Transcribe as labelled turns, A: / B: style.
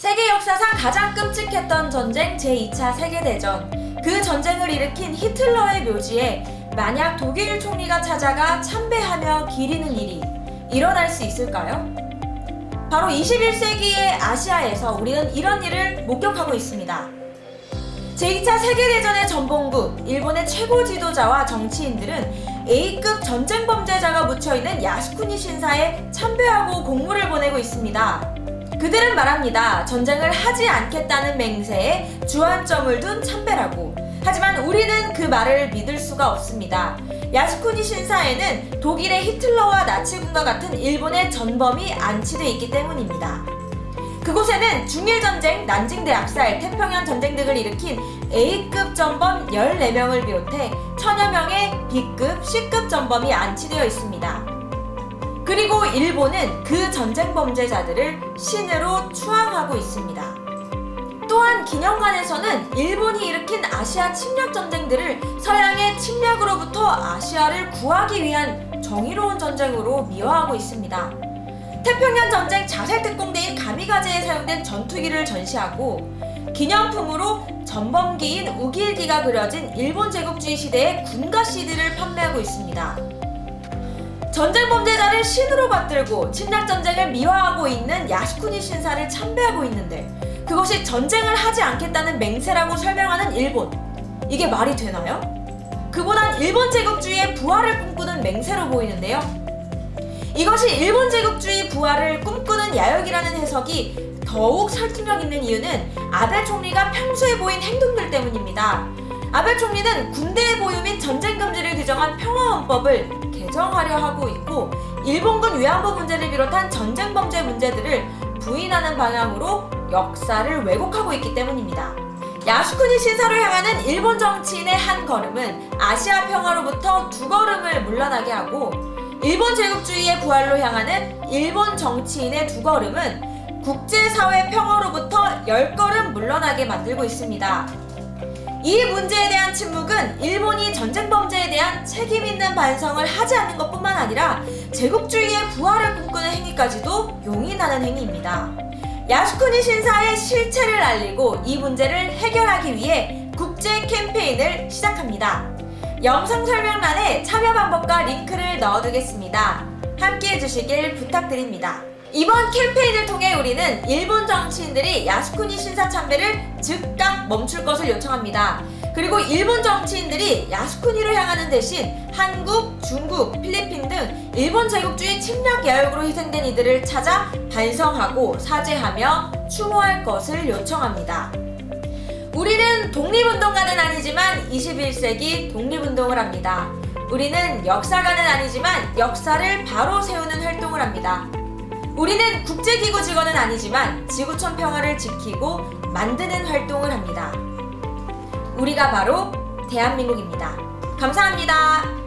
A: 세계 역사상 가장 끔찍했던 전쟁 제2차 세계대전. 그 전쟁을 일으킨 히틀러의 묘지에 만약 독일 총리가 찾아가 참배하며 기리는 일이 일어날 수 있을까요? 바로 21세기의 아시아에서 우리는 이런 일을 목격하고 있습니다. 제2차 세계대전의 전범국, 일본의 최고 지도자와 정치인들은 A급 전쟁 범죄자가 묻혀있는 야스쿠니 신사에 참배하고 공물을 보내고 있습니다. 그들은 말합니다. 전쟁을 하지 않겠다는 맹세에 주안점을 둔 참배라고. 하지만 우리는 그 말을 믿을 수가 없습니다. 야스쿠니 신사에는 독일의 히틀러와 나치군과 같은 일본의 전범이 안치돼 있기 때문입니다. 그곳에는 중일전쟁, 난징대학살, 태평양 전쟁 등을 일으킨 A급 전범 14명을 비롯해 천여 명의 B급, C급 전범이 안치되어 있습니다. 그리고 일본은 그 전쟁 범죄자들을 신으로 추앙하고 있습니다. 또한 기념관에서는 일본이 일으킨 아시아 침략 전쟁들을 서양의 침략으로부터 아시아를 구하기 위한 정의로운 전쟁으로 미화하고 있습니다. 태평양 전쟁 자살 특공대인 가미가제에 사용된 전투기를 전시하고 기념품으로 전범기인 우길기가 그려진 일본 제국주의 시대의 군가 CD를 판매하고 있습니다. 전쟁 범죄 자를 신으로 받들고 침략 전쟁을 미화하고 있는 야스쿠니 신사를 참배하고 있는데 그것이 전쟁을 하지 않겠다는 맹세라고 설명하는 일본. 이게 말이 되나요? 그보단 일본 제국주의의 부활을 꿈꾸는 맹세로 보이는데요. 이것이 일본 제국주의 부활을 꿈꾸는 야역이라는 해석이 더욱 설득력 있는 이유는 아베 총리가 평소에 보인 행동들 때문입니다. 아베 총리는 군대의 보유 및 전쟁 금지를 규정한 평화헌법을 개정하려 하고 있고 일본군 위안부 문제를 비롯한 전쟁 범죄 문제들을 부인하는 방향으로 역사를 왜곡하고 있기 때문입니다. 야스쿠니 신사로 향하는 일본 정치인의 한 걸음은 아시아 평화로부터 두 걸음을 물러나게 하고 일본 제국주의의 부활로 향하는 일본 정치인의 두 걸음은 국제사회 평화로부터 열 걸음 물러나게 만들고 있습니다. 이 문제에 대한 침묵은 일본이 전쟁 범죄에 대한 책임 있는 반성을 하지 않는 것뿐만 아니라 제국주의의 부활을 꿈꾸는 행위까지도 용인하는 행위입니다. 야스쿠니 신사의 실체를 알리고 이 문제를 해결하기 위해 국제 캠페인을 시작합니다. 영상 설명란에 참여 방법과 링크를 넣어두겠습니다. 함께 해주시길 부탁드립니다. 이번 캠페인을 통해 우리는 일본 정치인들이 야스쿠니 신사 참배를 즉각 멈출 것을 요청합니다. 그리고 일본 정치인들이 야스쿠니를 향하는 대신 한국, 중국, 필리핀 등 일본 제국주의 침략 야역으로 희생된 이들을 찾아 반성하고 사죄하며 추모할 것을 요청합니다. 우리는 독립운동가는 아니지만 21세기 독립운동을 합니다. 우리는 역사가는 아니지만 역사를 바로 세우는 활동을 합니다. 우리는 국제기구 직원은 아니지만 지구촌 평화를 지키고 만드는 활동을 합니다. 우리가 바로 대한민국입니다. 감사합니다.